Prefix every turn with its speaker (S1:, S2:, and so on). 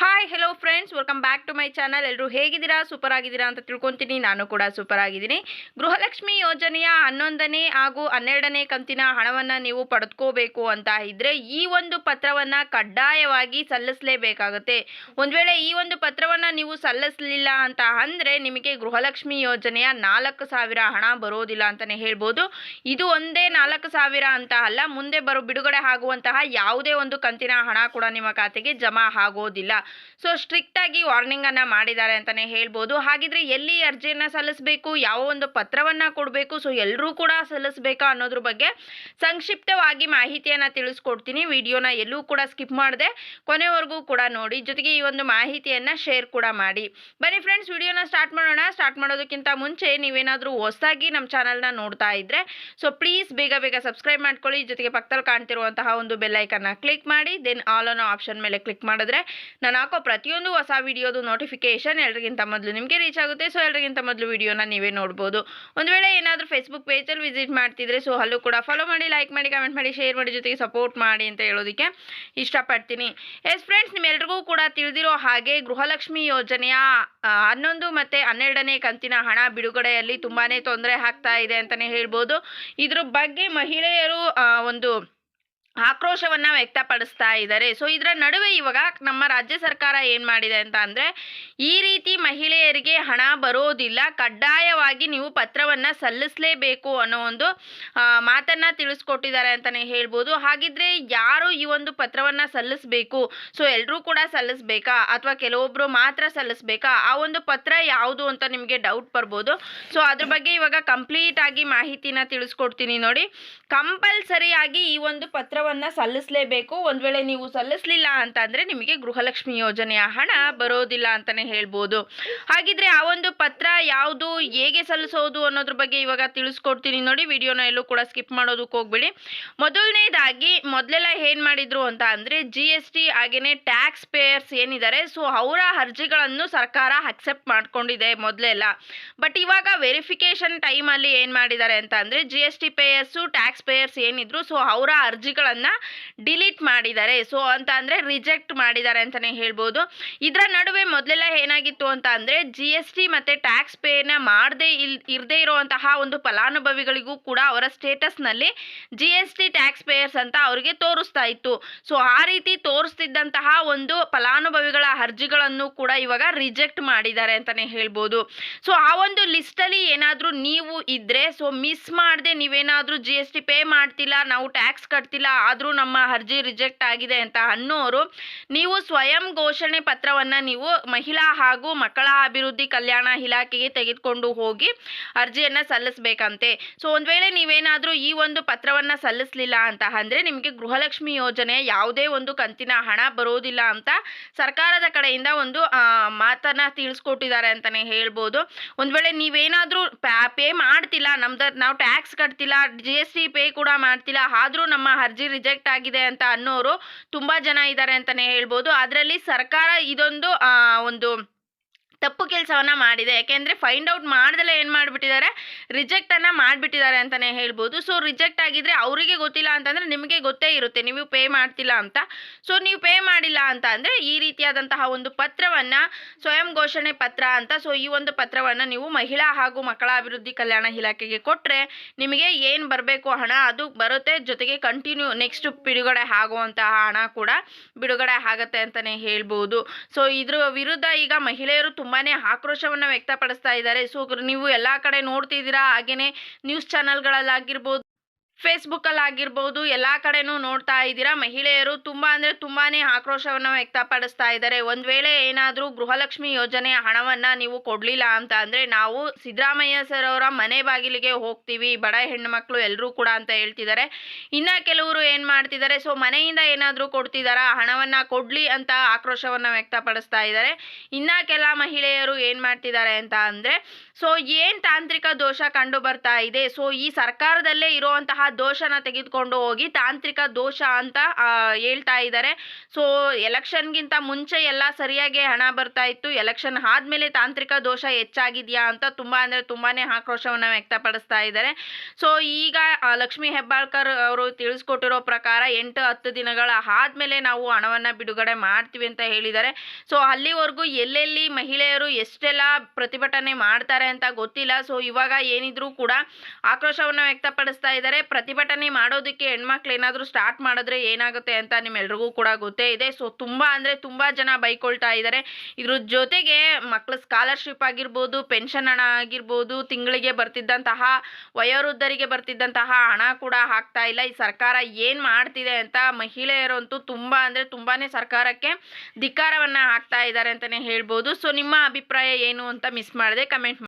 S1: Hi hello friends welcome back to my channel ಎಲ್ಲರೂ ಹೇಗಿದ್ದೀರಾ? Super ಆಗಿದ್ದೀರಾ ಅಂತ ತಿಳ್ಕೊತೀನಿ. ನಾನು ಕೂಡ ಸೂಪರ್ ಆಗಿದ್ದೀನಿ. ಗೃಹಲಕ್ಷ್ಮಿ ಯೋಜನೆಯ ಹನ್ನೊಂದನೇ ಹಾಗೂ ಹನ್ನೆರಡನೇ ಕಂತಿನ ಹಣವನ್ನು ನೀವು ಪಡೆದುಕೋಬೇಕು ಅಂತ ಇದ್ದರೆ ಈ ಒಂದು ಪತ್ರವನ್ನು ಕಡ್ಡಾಯವಾಗಿ ಸಲ್ಲಿಸಲೇಬೇಕಾಗುತ್ತೆ. ಒಂದು ವೇಳೆ ಈ ಒಂದು ಪತ್ರವನ್ನು ನೀವು ಸಲ್ಲಿಸಲಿಲ್ಲ ಅಂತ ಅಂದರೆ ನಿಮಗೆ ಗೃಹಲಕ್ಷ್ಮಿ ಯೋಜನೆಯ ನಾಲ್ಕು ಸಾವಿರ ಹಣ ಬರೋದಿಲ್ಲ ಅಂತಲೇ ಹೇಳ್ಬೋದು. ಇದು ಒಂದೇ ನಾಲ್ಕು ಸಾವಿರ ಅಂತ ಅಲ್ಲ, ಮುಂದೆ ಬರೋ ಬಿಡುಗಡೆ ಆಗುವಂತಹ ಯಾವುದೇ ಒಂದು ಕಂತಿನ ಹಣ ಕೂಡ ನಿಮ್ಮ ಖಾತೆಗೆ ಜಮಾ ಆಗೋದಿಲ್ಲ. ಸೊ ಸ್ಟ್ರಿಕ್ಟ್ ಆಗಿ ವಾರ್ನಿಂಗ್ ಅನ್ನ ಮಾಡಿದ್ದಾರೆ ಅಂತಾನೆ ಹೇಳ್ಬೋದು. ಹಾಗಿದ್ರೆ ಎಲ್ಲಿ ಅರ್ಜಿಯನ್ನ ಸಲ್ಲಿಸಬೇಕು, ಯಾವ ಒಂದು ಪತ್ರವನ್ನ ಕೊಡಬೇಕು ಸೊ ಎಲ್ಲರೂ ಕೂಡ ಸಲ್ಲಿಸಬೇಕಾ ಅನ್ನೋದ್ರ ಬಗ್ಗೆ ಸಂಕ್ಷಿಪ್ತವಾಗಿ ಮಾಹಿತಿಯನ್ನ ತಿಳಿಸ್ಕೊಡ್ತೀನಿ. ವಿಡಿಯೋನ ಎಲ್ಲೂ ಕೂಡ ಸ್ಕಿಪ್ ಮಾಡದೆ, ಕೊನೆವರೆಗೂ ಕೂಡ ನೋಡಿ. ಜೊತೆಗೆ ಈ ಒಂದು ಮಾಹಿತಿಯನ್ನ ಶೇರ್ ಕೂಡ ಮಾಡಿ. ಬನ್ನಿ ಫ್ರೆಂಡ್ಸ್ ವಿಡಿಯೋನ ಸ್ಟಾರ್ಟ್ ಮಾಡೋಣ. ಸ್ಟಾರ್ಟ್ ಮಾಡೋದಕ್ಕಿಂತ ಮುಂಚೆ ನೀವೇನಾದರೂ ಹೊಸದಾಗಿ ನಮ್ಮ ಚಾನಲ್ನ ನೋಡ್ತಾ ಇದ್ರೆ ಸೊ ಪ್ಲೀಸ್ ಬೇಗ ಬೇಗ ಸಬ್ಸ್ಕ್ರೈಬ್ ಮಾಡ್ಕೊಳ್ಳಿ. ಜೊತೆಗೆ ಪಕ್ಕದಲ್ಲಿ ಕಾಣ್ತಿರುವಂತಹ ಒಂದು ಬೆಲ್ಲೈಕನ್ನ ಕ್ಲಿಕ್ ಮಾಡಿ ದೆನ್ ಆಲ್ ಅನ್ನೋ ಆಪ್ಷನ್ ಮೇಲೆ ಕ್ಲಿಕ್ ಮಾಡಿದ್ರೆ ನಾನು ಹಾಕೋ ಪ್ರತಿಯೊಂದು ಹೊಸ ವಿಡಿಯೋದು ನೋಟಿಫಿಕೇಶನ್ ಎಲ್ರಿಗಿಂತ ಮೊದಲು ನಿಮಗೆ ರೀಚ್ ಆಗುತ್ತೆ. ಸೊ ಎಲ್ರಿಗಿಂತ ಮೊದಲು ವಿಡಿಯೋನ ನೀವೇ ನೋಡ್ಬೋದು. ಒಂದು ವೇಳೆ ಏನಾದರೂ ಫೇಸ್ಬುಕ್ ಪೇಜಲ್ಲಿ ವಿಸಿಟ್ ಮಾಡ್ತಿದ್ರೆ ಸೊ ಅಲ್ಲೂ ಕೂಡ ಫಾಲೋ ಮಾಡಿ ಲೈಕ್ ಮಾಡಿ ಕಮೆಂಟ್ ಮಾಡಿ ಶೇರ್ ಮಾಡಿ ಜೊತೆಗೆ ಸಪೋರ್ಟ್ ಮಾಡಿ ಅಂತ ಹೇಳೋದಕ್ಕೆ ಇಷ್ಟಪಡ್ತೀನಿ. ಎಸ್ ಫ್ರೆಂಡ್ಸ್ ನಿಮ್ಮೆಲ್ರಿಗೂ ಕೂಡ ತಿಳಿದಿರೋ ಹಾಗೆ ಗೃಹಲಕ್ಷ್ಮಿ ಯೋಜನೆಯ ಹನ್ನೊಂದು ಮತ್ತು ಹನ್ನೆರಡನೇ ಕಂತಿನ ಹಣ ಬಿಡುಗಡೆಯಲ್ಲಿ ತುಂಬಾ ತೊಂದರೆ ಆಗ್ತಾ ಇದೆ ಅಂತಲೇ ಹೇಳ್ಬೋದು. ಇದ್ರ ಬಗ್ಗೆ ಮಹಿಳೆಯರು ಒಂದು ಆಕ್ರೋಶವನ್ನ ವ್ಯಕ್ತಪಡಿಸ್ತಾ ಇದ್ದಾರೆ. ಸೊ ಇದರ ನಡುವೆ ಇವಾಗ ನಮ್ಮ ರಾಜ್ಯ ಸರ್ಕಾರ ಏನು ಮಾಡಿದೆ ಅಂತ ಅಂದರೆ, ಈ ರೀತಿ ಮಹಿಳೆಯರಿಗೆ ಹಣ ಬರೋದಿಲ್ಲ, ಕಡ್ಡಾಯವಾಗಿ ನೀವು ಪತ್ರವನ್ನು ಸಲ್ಲಿಸಲೇಬೇಕು ಅನ್ನೋ ಒಂದು ಮಾತನ್ನು ತಿಳಿಸ್ಕೊಟ್ಟಿದ್ದಾರೆ ಅಂತಲೇ ಹೇಳ್ಬೋದು. ಹಾಗಿದ್ರೆ ಯಾರು ಈ ಒಂದು ಪತ್ರವನ್ನು ಸಲ್ಲಿಸಬೇಕು? ಸೊ ಎಲ್ಲರೂ ಕೂಡ ಸಲ್ಲಿಸಬೇಕಾ? ಅಥವಾ ಕೆಲವೊಬ್ಬರು ಮಾತ್ರ ಸಲ್ಲಿಸಬೇಕಾ? ಆ ಒಂದು ಪತ್ರ ಯಾವುದು ಅಂತ ನಿಮಗೆ ಡೌಟ್ ಬರ್ಬೋದು. ಸೊ ಅದ್ರ ಬಗ್ಗೆ ಇವಾಗ ಕಂಪ್ಲೀಟ್ ಆಗಿ ಮಾಹಿತಿನ ತಿಳಿಸ್ಕೊಡ್ತೀನಿ ನೋಡಿ. ಕಂಪಲ್ಸರಿಯಾಗಿ ಈ ಒಂದು ಪತ್ರವನ್ನು ಸಲ್ಲಿಸಲೇಬೇಕು. ಒಂದು ವೇಳೆ ನೀವು ಸಲ್ಲಿಸಲಿಲ್ಲ ಅಂತಂದರೆ ನಿಮಗೆ ಗೃಹಲಕ್ಷ್ಮಿ ಯೋಜನೆಯ ಹಣ ಬರೋದಿಲ್ಲ ಅಂತಲೇ ಹೇಳ್ಬೋದು. ಹಾಗಿದ್ರೆ ಆ ಒಂದು ಪತ್ರ ಯಾವುದು, ಹೇಗೆ ಸಲ್ಲಿಸೋದು ಅನ್ನೋದ್ರ ಬಗ್ಗೆ ಇವಾಗ ತಿಳಿಸ್ಕೊಡ್ತೀನಿ ನೋಡಿ. ವಿಡಿಯೋನ ಎಲ್ಲೂ ಕೂಡ ಸ್ಕಿಪ್ ಮಾಡೋದಕ್ಕೆ ಹೋಗ್ಬೇಡಿ. ಮೊದಲನೇದಾಗಿ ಮೊದಲೆಲ್ಲ ಏನು ಮಾಡಿದ್ರು ಅಂತ ಅಂದರೆ ಜಿ ಎಸ್ ಟಿ ಹಾಗೆಯೇ ಟ್ಯಾಕ್ಸ್ ಪೇಯರ್ಸ್ ಏನಿದ್ದಾರೆ ಸೊ ಅವರ ಅರ್ಜಿಗಳನ್ನು ಸರ್ಕಾರ ಅಕ್ಸೆಪ್ಟ್ ಮಾಡ್ಕೊಂಡಿದೆ ಮೊದಲೆಲ್ಲ. ಬಟ್ ಇವಾಗ ವೆರಿಫಿಕೇಶನ್ ಟೈಮಲ್ಲಿ ಏನು ಮಾಡಿದ್ದಾರೆ ಅಂತ ಅಂದರೆ G S T payers tax payers ಏನಿದ್ರು ಸೊ ಅವರ ಅರ್ಜಿಗಳನ್ನು ಡಿಲೀಟ್ ಮಾಡಿದ್ದಾರೆ. ಸೊ ಅಂತ ಅಂದರೆ ರಿಜೆಕ್ಟ್ ಮಾಡಿದ್ದಾರೆ ಅಂತಲೇ ಹೇಳ್ಬೋದು. ಇದರ ನಡುವೆ ಮೊದಲೆಲ್ಲ ಏನಾಗಿತ್ತು ಅಂತ ಅಂದರೆ ಜಿ ಎಸ್ ಟಿ ಮತ್ತು ಟ್ಯಾಕ್ಸ್ ಪೇನ ಮಾಡದೇ ಇಲ್, ಇರದೇ ಇರುವಂತಹ ಒಂದು ಫಲಾನುಭವಿಗಳಿಗೂ ಕೂಡ ಅವರ ಸ್ಟೇಟಸ್ನಲ್ಲಿ G S T tax payers ಅಂತ ಅವರಿಗೆ ತೋರಿಸ್ತಾ ಇತ್ತು. ಸೊ ಆ ರೀತಿ ತೋರಿಸ್ತಿದ್ದಂತಹ ಒಂದು ಫಲಾನುಭವಿಗಳ ಅರ್ಜಿಗಳನ್ನು ಕೂಡ ಇವಾಗ ರಿಜೆಕ್ಟ್ ಮಾಡಿದ್ದಾರೆ ಅಂತಲೇ ಹೇಳ್ಬೋದು. ಸೊ ಆ ಒಂದು ಲಿಸ್ಟಲ್ಲಿ ಏನಾದರೂ ನೀವು ಇದ್ದರೆ ಸೊ ಮಿಸ್ ಮಾಡದೆ ನೀವೇನಾದ್ರೂ ಜಿ ಎಸ್ ಟಿ ಪೇ ಮಾಡ್ತಿಲ್ಲ, ನಾವು ಟ್ಯಾಕ್ಸ್ ಕಟ್ತಿಲ್ಲ ಆದರೂ ನಮ್ಮ ಅರ್ಜಿ ರಿಜೆಕ್ಟ್ ಆಗಿದೆ ಅಂತ ಅನ್ನೋರು, ನೀವು ಸ್ವಯಂ ಘೋಷಣೆ ಪತ್ರವನ್ನು ನೀವು ಮಹಿಳಾ ಹಾಗೂ ಮಕ್ಕಳ ಅಭಿವೃದ್ಧಿ ಕಲ್ಯಾಣ ಇಲಾಖೆಗೆ ತೆಗೆದುಕೊಂಡು ಹೋಗಿ ಅರ್ಜಿಯನ್ನು ಸಲ್ಲಿಸಬೇಕಂತೆ. ಸೊ ಒಂದು ವೇಳೆ ನೀವೇನಾದರೂ ಈ ಒಂದು ಪತ್ರವನ್ನು ಸಲ್ಲಿಸಲಿಲ್ಲ ಅಂತ ಅಂದರೆ ನಿಮಗೆ ಗೃಹಲಕ್ಷ್ಮಿ ಯೋಜನೆ ಯಾವುದೇ ಒಂದು ಕಂತಿನ ಹಣ ಬರೋದಿಲ್ಲ ಅಂತ ಸರ್ಕಾರದ ಕಡೆಯಿಂದ ಒಂದು ಮಾತನ್ನು ತಿಳಿಸ್ಕೊಟ್ಟಿದ್ದಾರೆ ಅಂತಲೇ ಹೇಳ್ಬೋದು. ಒಂದು ವೇಳೆ ನೀವೇನಾದರೂ ಪೇ ಮಾಡ್ತಿಲ್ಲ, ನಮ್ದು, ನಾವು ಟ್ಯಾಕ್ಸ್ ಕಟ್ತಿಲ್ಲ ಜಿ ಎಸ್ ಟಿ ಪೇ ಕೂಡ ಮಾಡ್ತಿಲ್ಲ, ಆದರೂ ನಮ್ಮ ಅರ್ಜಿ ರಿಜೆಕ್ಟ್ ಆಗಿದೆ ಅಂತ ಅನ್ನೋರು ತುಂಬ ಜನ ಇದ್ದಾರೆ ಅಂತಲೇ ಹೇಳ್ಬೋದು. ಅದರಲ್ಲಿ ಸರ್ಕಾರ ಇದೊಂದು ಒಂದು ತಪ್ಪು ಕೆಲಸವನ್ನು ಮಾಡಿದೆ. ಯಾಕೆಂದರೆ ಫೈಂಡ್ ಔಟ್ ಮಾಡ್ದಲೇ ಏನು ಮಾಡಿಬಿಟ್ಟಿದ್ದಾರೆ? ರಿಜೆಕ್ಟನ್ನು ಮಾಡಿಬಿಟ್ಟಿದ್ದಾರೆ ಅಂತಲೇ ಹೇಳ್ಬೋದು. ಸೊ ರಿಜೆಕ್ಟ್ ಆಗಿದ್ದರೆ ಅವರಿಗೆ ಗೊತ್ತಿಲ್ಲ ಅಂತಂದರೆ ನಿಮಗೆ ಗೊತ್ತೇ ಇರುತ್ತೆ. ನೀವು ಪೇ ಮಾಡ್ತಿಲ್ಲ ಅಂತ. ಸೊ ನೀವು ಪೇ ಮಾಡಿಲ್ಲ ಅಂತ ಅಂದರೆ ಈ ರೀತಿಯಾದಂತಹ ಒಂದು ಪತ್ರವನ್ನು, ಸ್ವಯಂ ಘೋಷಣೆ ಪತ್ರ ಅಂತ. ಸೊ ಈ ಒಂದು ಪತ್ರವನ್ನು ನೀವು ಮಹಿಳಾ ಹಾಗೂ ಮಕ್ಕಳ ಅಭಿವೃದ್ಧಿ ಕಲ್ಯಾಣ ಇಲಾಖೆಗೆ ಕೊಟ್ಟರೆ ನಿಮಗೆ ಏನು ಬರಬೇಕು ಹಣ? ಅದು ಬರುತ್ತೆ. ಜೊತೆಗೆ ಕಂಟಿನ್ಯೂ ನೆಕ್ಸ್ಟ್ ಬಿಡುಗಡೆ ಆಗುವಂತಹ ಹಣ ಕೂಡ ಬಿಡುಗಡೆ ಆಗುತ್ತೆ ಅಂತಲೇ ಹೇಳ್ಬೋದು. ಸೊ ಇದ್ರ ವಿರುದ್ಧ ಈಗ ಮಹಿಳೆಯರು ತುಂಬಾ ಆಕ್ರೋಶವನ್ನು ವ್ಯಕ್ತಪಡಿಸ್ತಾ ಇದ್ದಾರೆ. ಸೊ ನೀವು ಎಲ್ಲ ಕಡೆ ನೋಡ್ತಿದ್ದೀರಾ ಹಾಗೆಯೇ ನ್ಯೂಸ್ ಚಾನಲ್ಗಳಲ್ಲಾಗಿರ್ಬೋದು ಫೇಸ್ಬುಕ್ಕಲ್ಲಿ ಆಗಿರ್ಬೋದು ಎಲ್ಲ ಕಡೆನೂ ನೋಡ್ತಾ ಇದ್ದೀರಾ. ಮಹಿಳೆಯರು ತುಂಬ ಅಂದರೆ ತುಂಬಾ ಆಕ್ರೋಶವನ್ನು ವ್ಯಕ್ತಪಡಿಸ್ತಾ ಇದ್ದಾರೆ. ಒಂದು ವೇಳೆ ಏನಾದರೂ ಗೃಹಲಕ್ಷ್ಮಿ ಯೋಜನೆಯ ಹಣವನ್ನು ನೀವು ಕೊಡಲಿಲ್ಲ ಅಂತ ಅಂದರೆ ನಾವು ಸಿದ್ದರಾಮಯ್ಯ ಸರ್ ಅವರ ಮನೆ ಬಾಗಿಲಿಗೆ ಹೋಗ್ತೀವಿ, ಬಡ ಹೆಣ್ಣುಮಕ್ಳು ಎಲ್ಲರೂ ಕೂಡ ಅಂತ ಹೇಳ್ತಿದ್ದಾರೆ. ಇನ್ನು ಕೆಲವರು ಏನು ಮಾಡ್ತಿದ್ದಾರೆ, ಸೊ ಮನೆಯಿಂದ ಏನಾದರೂ ಕೊಡ್ತಿದ್ದಾರಾ, ಹಣವನ್ನು ಕೊಡಲಿ ಅಂತ ಆಕ್ರೋಶವನ್ನು ವ್ಯಕ್ತಪಡಿಸ್ತಾ ಇದ್ದಾರೆ. ಇನ್ನು ಕೆಲ ಮಹಿಳೆಯರು ಏನು ಮಾಡ್ತಿದ್ದಾರೆ ಅಂತ ಅಂದರೆ, ಸೊ ಏನು ತಾಂತ್ರಿಕ ದೋಷ ಕಂಡು ಬರ್ತಾ ಇದೆ, ಸೊ ಈ ಸರ್ಕಾರದಲ್ಲೇ ಇರುವಂತಹ ದೋಷನ ತೆಗೆದುಕೊಂಡು ಹೋಗಿ ತಾಂತ್ರಿಕ ದೋಷ ಅಂತ ಹೇಳ್ತಾ ಇದ್ದಾರೆ. ಸೊ ಎಲೆಕ್ಷನ್ಗಿಂತ ಮುಂಚೆ ಎಲ್ಲ ಸರಿಯಾಗಿ ಹಣ ಬರ್ತಾ ಇತ್ತು. ಎಲೆಕ್ಷನ್ ಆದಮೇಲೆ ತಾಂತ್ರಿಕ ದೋಷ ಹೆಚ್ಚಾಗಿದೆಯಾ ಅಂತ ತುಂಬ ಅಂದರೆ ತುಂಬಾ ಆಕ್ರೋಶವನ್ನು ವ್ಯಕ್ತಪಡಿಸ್ತಾ ಇದ್ದಾರೆ. ಸೊ ಈಗ ಲಕ್ಷ್ಮಿ ಹೆಬ್ಬಾಳ್ಕರ್ ಅವರು ತಿಳಿಸ್ಕೊಟ್ಟಿರೋ ಪ್ರಕಾರ ಎಂಟು, ಹತ್ತು ದಿನಗಳ ಆದಮೇಲೆ ನಾವು ಹಣವನ್ನು ಬಿಡುಗಡೆ ಮಾಡ್ತೀವಿ ಅಂತ ಹೇಳಿದ್ದಾರೆ. ಸೊ ಅಲ್ಲಿವರೆಗೂ ಎಲ್ಲೆಲ್ಲಿ ಮಹಿಳೆಯರು ಎಷ್ಟೆಲ್ಲ ಪ್ರತಿಭಟನೆ ಮಾಡ್ತಾರೆ ಅಂತ ಗೊತ್ತಿಲ್ಲ. ಸೊ ಇವಾಗ ಏನಿದ್ರು ಕೂಡ ಆಕ್ರೋಶವನ್ನು ವ್ಯಕ್ತಪಡಿಸ್ತಾ ಇದ್ದಾರೆ. ಪ್ರತಿಭಟನೆ ಮಾಡೋದಕ್ಕೆ ಹೆಣ್ಮಕ್ಳು ಏನಾದರೂ ಸ್ಟಾರ್ಟ್ ಮಾಡಿದ್ರೆ ಏನಾಗುತ್ತೆ ಅಂತ ನಿಮ್ಮೆಲ್ರಿಗೂ ಕೂಡ ಗೊತ್ತೇ ಇದೆ. ಸೊ ತುಂಬ ಅಂದರೆ ತುಂಬ ಜನ ಬೈಕೊಳ್ತಾ ಇದ್ದಾರೆ ಇದ್ರ ಜೊತೆಗೆ ಮಕ್ಕಳ ಸ್ಕಾಲರ್ಶಿಪ್ ಆಗಿರ್ಬೋದು ಪೆನ್ಷನ್ ಹಣ ಆಗಿರ್ಬೋದು, ತಿಂಗಳಿಗೆ ಬರ್ತಿದ್ದಂತಹ ವಯೋವೃದ್ಧರಿಗೆ ಬರ್ತಿದ್ದಂತಹ ಹಣ ಕೂಡ ಹಾಕ್ತಾ ಇಲ್ಲ. ಈ ಸರ್ಕಾರ ಏನು ಮಾಡ್ತಿದೆ ಅಂತ ಮಹಿಳೆಯರಂತೂ ತುಂಬ ಅಂದರೆ ತುಂಬಾ ಸರ್ಕಾರಕ್ಕೆ ಧಿಕ್ಕಾರವನ್ನು ಹಾಕ್ತಾ ಇದ್ದಾರೆ ಅಂತಲೇ ಹೇಳ್ಬೋದು. ಸೊ ನಿಮ್ಮ ಅಭಿಪ್ರಾಯ ಏನು ಅಂತ ಮಿಸ್ ಮಾಡಿದೆ ಕಮೆಂಟ್